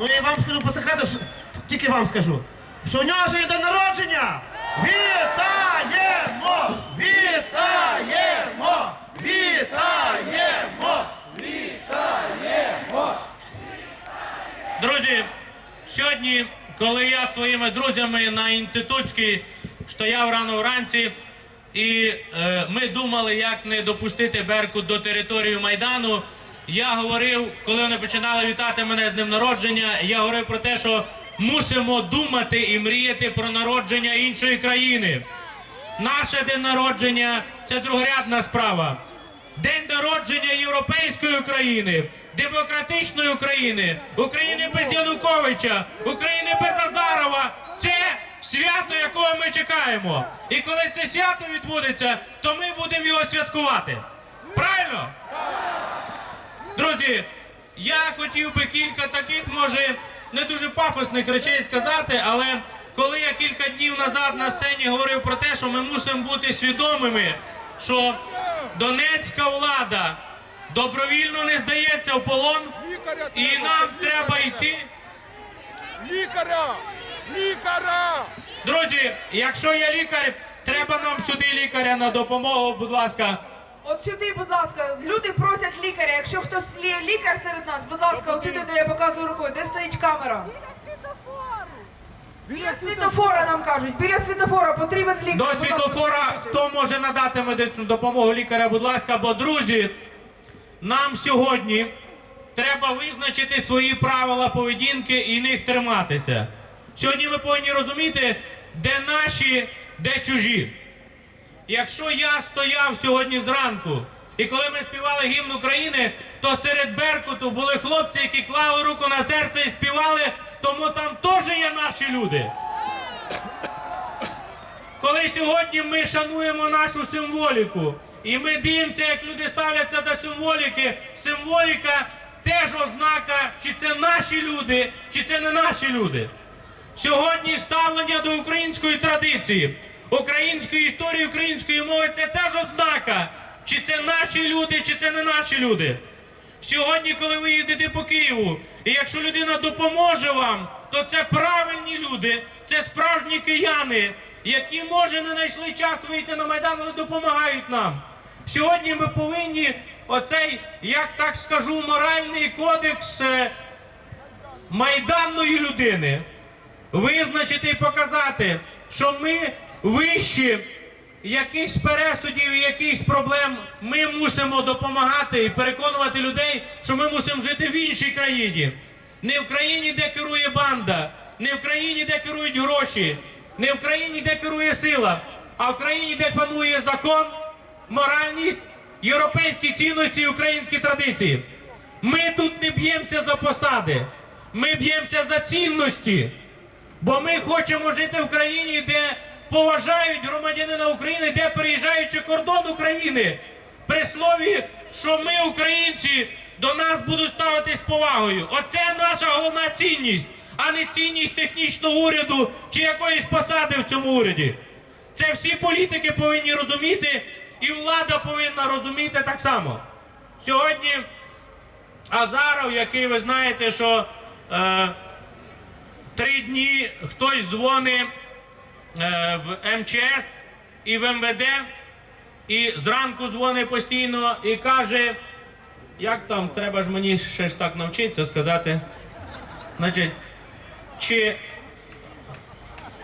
Ну і вам скажу по секрету, що, тільки вам скажу, що у нього сьогодні день народження! Вітаємо! Вітаємо! Вітаємо! Друзі, сьогодні, коли я зі своїми друзями на інститутській стояв рано вранці, і е, ми думали, як не допустити Беркут до території Майдану. Я говорив, коли вони починали вітати мене з днем народження, я говорив про те, що мусимо думати і мріяти про народження іншої країни. Наше день народження це другорядна справа. День народження європейської України, демократичної України, України без Януковича, України без Азарова. Це свято, якого ми чекаємо. І коли це свято відбудеться, то ми будемо його святкувати. Правильно? Друзі, я хотів би кілька таких, може, не дуже пафосних речей сказати, але коли я кілька днів назад на сцені говорив про те, що ми мусимо бути свідомими, що донецька влада добровільно не здається в полон, і нам треба йти. Лікаря! Лікаря! Друзі, якщо є лікар, треба нам сюди лікаря на допомогу, будь ласка. От сюди, будь ласка. Якщо хтось лі- лікар серед нас, будь ласка, от сюди, де я показую рукою, де стоїть камера? Біля світофора нам кажуть, біля світофора потрібен лікар. До ласка, світофора хто може надати медичну допомогу лікаря, будь ласка, бо друзі, нам сьогодні треба визначити свої правила поведінки і них триматися. Сьогодні ми повинні розуміти, де наші, де чужі. Якщо я стояв сьогодні зранку, і коли ми співали гімн України, то серед Беркуту були хлопці, які клали руку на серце і співали, тому там теж є наші люди. Коли сьогодні ми шануємо нашу символіку, і ми дивимося, як люди ставляться до символіки, символіка теж ознака, чи це наші люди, чи це не наші люди. Сьогодні ставлення до української традиції, української історії, української мови це теж ознака, чи це наші люди, чи це не наші люди. Сьогодні, коли ви їдете по Києву, і якщо людина допоможе вам, то це правильні люди, це справжні кияни, які може не знайшли час вийти на майдан, але допомагають нам. Сьогодні ми повинні оцей, як так скажу, моральний кодекс е, майданної людини визначити і показати, що ми вищі якихось пересудів і якихось проблем. Ми мусимо допомагати і переконувати людей, що ми мусимо жити в іншій країні. Не в країні, де керує банда, не в країні, де керують гроші, не в країні, де керує сила, а в країні, де панує закон, моральність, європейські цінності і українські традиції. Ми тут не б'ємося за посади, ми б'ємося за цінності. Бо ми хочемо жити в країні, де поважають громадянина України, де переїжджаючи кордон України. При слові, що ми, українці, до нас будуть ставитись з повагою. Оце наша головна цінність, а не цінність технічного уряду чи якоїсь посади в цьому уряді. Це всі політики повинні розуміти, і влада повинна розуміти так само. Сьогодні Азаров, який ви знаєте, що. Е, Три дні хтось дзвонить в МЧС і в МВД, і зранку дзвонить постійно і каже, як там, треба ж мені ще ж так навчитися сказати. Значить, чи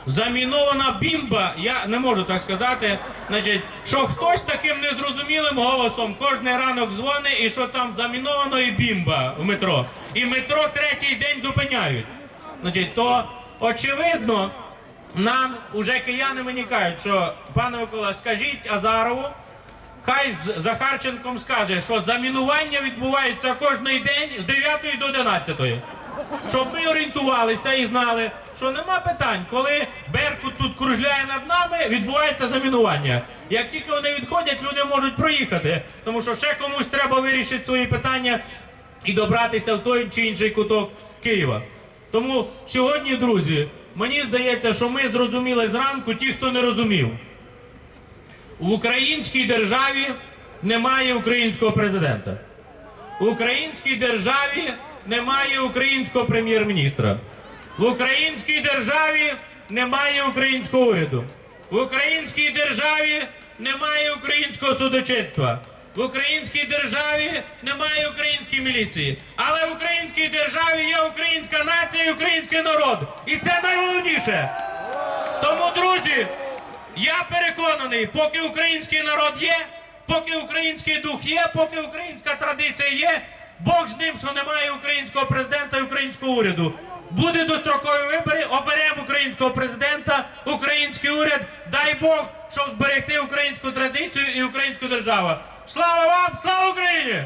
замінована бімба, я не можу так сказати, значить, що хтось таким незрозумілим голосом кожен ранок дзвонить і що там заміновано і бімба в метро. І метро третій день зупиняють. Значить, то очевидно, нам уже кияни мені кажуть, що пане Микола, скажіть Азарову, хай з Захарченком скаже, що замінування відбувається кожен день з 9 до 11. Щоб ми орієнтувалися і знали, що нема питань, коли Беркут тут кружляє над нами, відбувається замінування. Як тільки вони відходять, люди можуть проїхати, тому що ще комусь треба вирішити свої питання і добратися в той чи інший куток Києва. Тому сьогодні, друзі, мені здається, що ми зрозуміли зранку ті, хто не розумів. В українській державі немає українського президента. В українській державі немає українського прем'єр-міністра. В українській державі немає українського уряду. В українській державі немає українського судочинства. В українській державі немає української міліції. Але українській державі є українська нація і український народ. І це найголовніше. Тому, друзі, я переконаний, поки український народ є, поки український дух є, поки українська традиція є, Бог з ним, що немає українського президента і українського уряду. Буде дострокові вибори, оберемо українського президента, український уряд. Дай Бог, щоб зберегти українську традицію і українську державу. Слава вам, слава Україні!